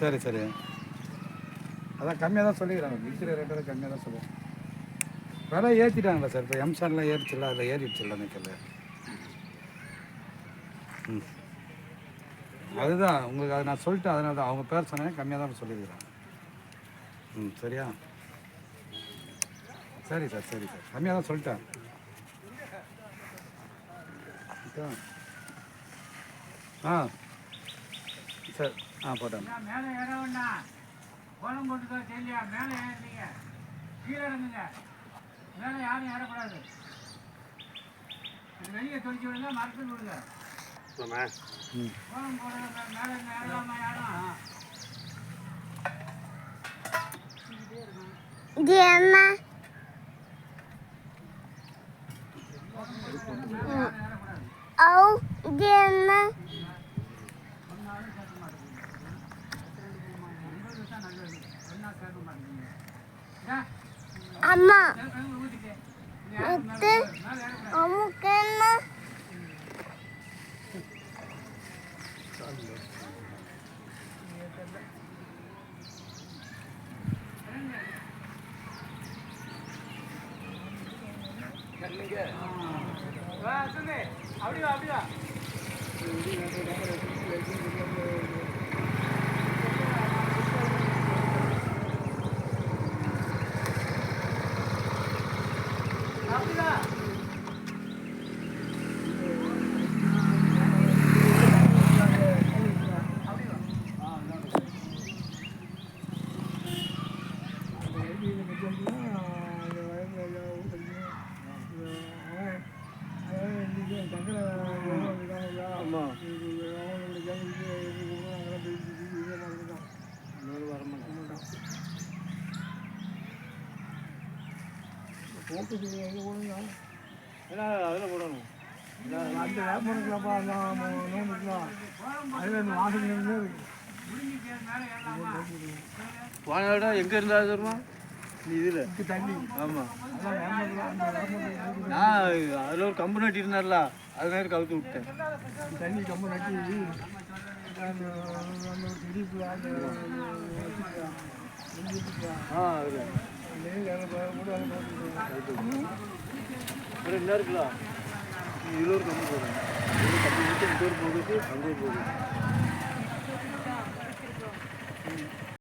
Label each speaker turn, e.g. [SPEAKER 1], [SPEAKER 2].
[SPEAKER 1] சரி சரி. அதான் கம்மியாக தான் சொல்லிக்கிறாங்க. விற்கிற ரேட்டெல்லாம் கம்மியாக தான் சொல்லுவோம் விலை ஏற்றிட்டாங்களா சார் இப்போ எம்சான்லாம் ஏறிச்சுல அதில் ஏறிடுச்சுல்ல நிற்கல ம். அதுதான் உங்களுக்கு அதை நான் சொல்லிட்டேன். அதனால தான் அவங்க பேர் சொன்னேன் கம்மியாக தான் சொல்லியிருக்கிறாங்க. ம் சரியா? சரி சார் சரி சார் கம்மியாக தான் சொல்லிட்டேன். ஆ. சார். ஆ போட்டேன்
[SPEAKER 2] மேலே ஏற வேண்டாம் கோலம் போட்டுக்கோ தெரியலையா மேலே ஏறீங்க கீழே இறங்குங்க. மேலே யாரும் ஏறக்கூடாது. இது வெளியே தொழிச்சு விடுங்க மரத்துக்கு விடுங்க. கோலம் போடுற மேலே ஏறலாமா யாரும்
[SPEAKER 3] இது என்ன? ஓ இது என்ன அம்மா எத்து
[SPEAKER 4] அதில் போடணும் அந்த வியாபாரத்துலப்பா அதில் வாசல் நின்று போன விட எங்கே இருந்தா தருமா நீ இதில். தண்ணி ஆமாம் நான் அதில் ஒரு கம்பு நட்டி இருந்தார்ல அது நேரம் கவுத்து விட்டேன். தண்ணி கம்பு நட்டி ஆ அதில். என்ன இருக்கலாம் இருநூறு கம்மி போகிறேன் கம்மி போட்டு போகுது அங்கே போகுது